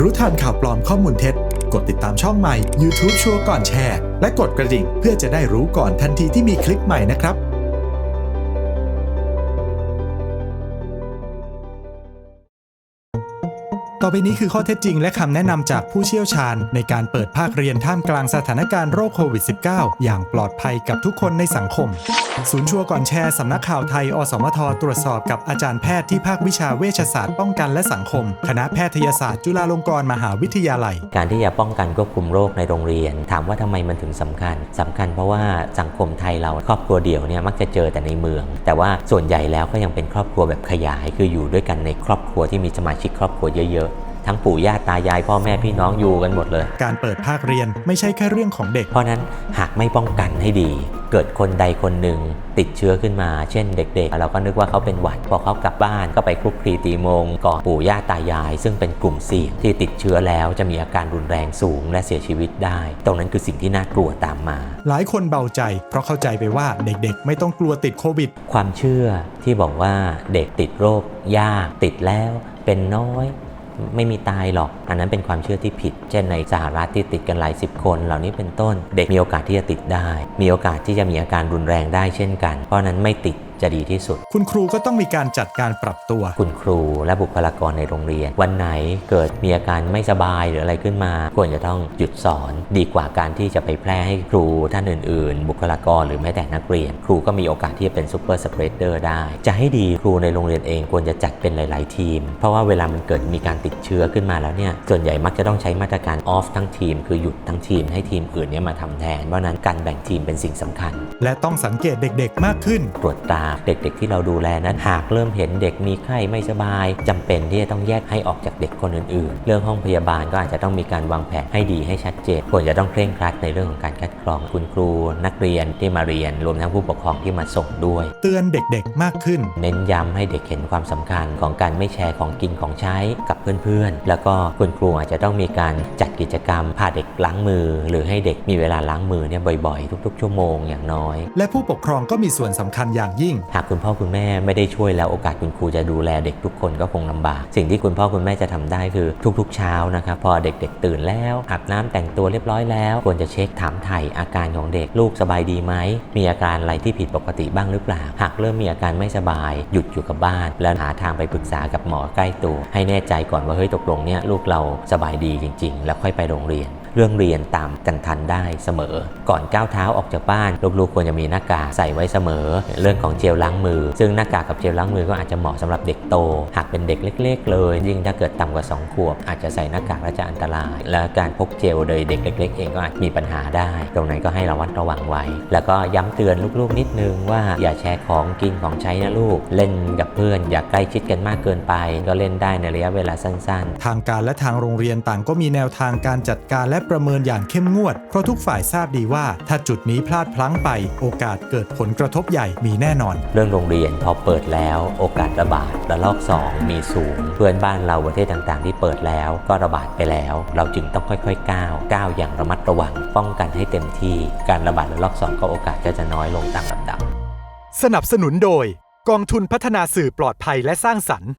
รู้ทันข่าวปลอมข้อมูลเท็จ กดติดตามช่องใหม่ YouTube ชัวร์ก่อนแชร์ และกดกระดิ่งเพื่อจะได้รู้ก่อนทันทีที่มีคลิปใหม่นะครับ ต่อไปนี้คือข้อเท็จจริงและคำแนะนำจากผู้เชี่ยวชาญ ในการเปิดภาคเรียนท่ามกลางสถานการณ์โรคโควิด -19 อย่างปลอดภัยกับทุกคนในสังคม ศูนย์ชัวร์ก่อนแชร์สำนักข่าวไทย อสมท ตรวจสอบกับอาจารย์แพทย์ที่ภาควิชาเวชศาสตร์ป้องกันและสังคม คณะแพทยศาสตร์จุฬาลงกรณ์มหาวิทยาลัย การที่จะป้องกันควบคุมโรคในโรงเรียน ถามว่าทำไมมันถึงสำคัญสำคัญเพราะว่าสังคมไทยเราครอบครัวเดี่ยวเนี่ยมักจะเจอแต่ในเมือง แต่ว่าส่วนใหญ่แล้วก็ยังเป็นครอบครัวแบบขยาย คืออยู่ด้วยกันในครอบครัวที่มีสมาชิกครอบครัวเยอะ ทั้งปู่ย่าตายายพ่อแม่พี่น้องอยู่กันหมดเลย การเปิดภาคเรียนไม่ใช่แค่เรื่องของเด็ก เพราะนั้นหากไม่ป้องกันให้ดี เกิดคนใดคนหนึ่งติดเชื้อขึ้นมา เช่นเด็กๆ เราก็นึกว่าเขาเป็นหวัด พอเขากลับบ้านก็ไปคลุกคลีตีโมงก่อนปู่ย่าตายาย ซึ่งเป็นกลุ่มเสี่ยงที่ติดเชื้อแล้วจะมีอาการรุนแรงสูงและเสียชีวิตได้ ตรงนั้นคือสิ่งที่น่ากลัวตามมา หลายคนเบาใจ เพราะเข้าใจไปว่าเด็กๆ ไม่ต้องกลัวติดโควิด ความเชื่อที่บอกว่าเด็กติดโรคยากติดแล้วเป็นน้อย ไม่มีตายหรอก อันนั้นเป็นความเชื่อที่ผิด เช่นในสหรัฐที่ติดกันหลายสิบคน เหล่านี้เป็นต้น เด็กมีโอกาสที่จะติดได้ มีโอกาสที่จะมีอาการรุนแรงได้เช่นกัน เพราะนั้นไม่ติด จะดีที่สุด คุณครูก็ต้องมีการจัดการปรับตัว คุณครูและบุคลากรในโรงเรียน วันไหนเกิดมีอาการไม่สบายหรืออะไรขึ้นมา ควรจะต้องหยุดสอน ดีกว่าการที่จะไปแพร่ให้ครูท่านอื่น ๆ บุคลากรหรือแม้แต่นักเรียน ครูก็มีโอกาสที่จะเป็นซูเปอร์สเปรดเดอร์ได้ จะให้ดีครูในโรงเรียนเองควรจะจัดเป็นหลาย ๆ ทีม เพราะว่าเวลามันเกิดมีการติดเชื้อขึ้นมาแล้วเนี่ยส่วนใหญ่มักจะต้องใช้มาตรการออฟทั้งทีม คือหยุดทั้งทีมให้ทีมอื่นเนี่ยมาทำแทนเพราะฉะนั้นการแบ่งทีมเป็นสิ่งสำคัญ และต้องสังเกตเด็ก ๆ มากขึ้น ตรวจตราเด็กๆที่เราดูแลนั้น หากเริ่มเห็นเด็กมีไข้ไม่สบายจำเป็นที่จะต้องแยกให้ออกจากเด็กคนอื่นๆ เรื่องห้องพยาบาลก็อาจจะต้องมีการวางแผนให้ดีให้ชัดเจนควรจะต้องเคร่งครัดในเรื่องของการคัดกรองคุณครู นักเรียนที่มาเรียน รวมทั้งผู้ปกครองที่มาส่งด้วย เตือนเด็กๆมากขึ้น เน้นย้ำให้เด็กเห็นความสำคัญของการไม่แชร์ของกินของใช้กับเพื่อนๆ แล้วก็คุณครูอาจจะต้องมีการจัด กิจกรรม พาเด็กล้างมือ หรือให้เด็กมีเวลาล้างมือเนี่ยบ่อยๆ ทุก ๆ ชั่วโมงอย่างน้อย และผู้ปกครองก็มีส่วนสำคัญอย่างยิ่ง หากคุณพ่อคุณแม่ไม่ได้ช่วยแล้วโอกาสคุณครูจะดูแลเด็กทุกคนก็คงลำบาก สิ่งที่คุณพ่อคุณแม่จะทำได้คือทุก ๆ เช้านะครับพอเด็กๆ ตื่นแล้วอาบน้ำแต่งตัวเรียบร้อยแล้ว ควรจะเช็คถามไถ่อาการของเด็กลูกสบายดีไหมมีอาการอะไรที่ผิดปกติบ้างหรือเปล่า หากเริ่มมีอาการไม่สบายหยุดอยู่กับบ้าน แล้วหาทางไปปรึกษากับหมอใกล้ตัว ให้แน่ใจก่อนว่าเฮ้ยตกลงเนี่ยลูกเราสบายดีจริง ๆ แล้วค่อยไปโรงเรียน เรื่องเรียนตามกันทันได้เสมอ ก่อนก้าวเท้าออกจากบ้านลูกๆควรจะมีหน้ากากใส่ไว้เสมอ เรื่องของเจลล้างมือ ซึ่งหน้ากากกับเจลล้างมือก็อาจจะเหมาะสำหรับเด็กโต หากเป็นเด็กเล็ก ๆ เลย ยิ่งถ้าเกิดต่ำกว่า2ขวบอาจจะใส่หน้ากากแล้วจะอันตราย และการพกเจลโดยเด็กเล็ก ๆ เองก็อาจมีปัญหาได้ ตรงนั้นก็ให้ระวัดระวังไว้ แล้วก็ย้ำเตือนลูกๆนิดนึงว่าอย่าแชร์ของกินของใช้นะลูก เล่นกับเพื่อนอย่าใกล้ชิดกันมากเกินไป ก็เล่นได้ในระยะเวลาสั้น ๆ ทางการและทางโรงเรียนต่างก็มีแนวทางการจัดการและประเมินอย่างเข้มงวด เพราะทุกฝ่ายทราบดีว่า ถ้าจุดนี้พลาดพลั้งไป โอกาสเกิดผลกระทบใหญ่มีแน่นอน เรื่องโรงเรียนพอเปิดแล้ว โอกาสระบาดระลอก 2 มีสูง เพื่อนบ้านเราประเทศต่างๆ ที่เปิดแล้วก็ระบาดไปแล้ว เราจึงต้องค่อยๆก้าวก้าวอย่างระมัดระวัง ป้องกันให้เต็มที่การระบาดระลอก 2 ก็โอกาสก็จะน้อยลงตามลำดับสนับสนุนโดย กองทุนพัฒนาสื่อปลอดภัยและสร้างสรรค์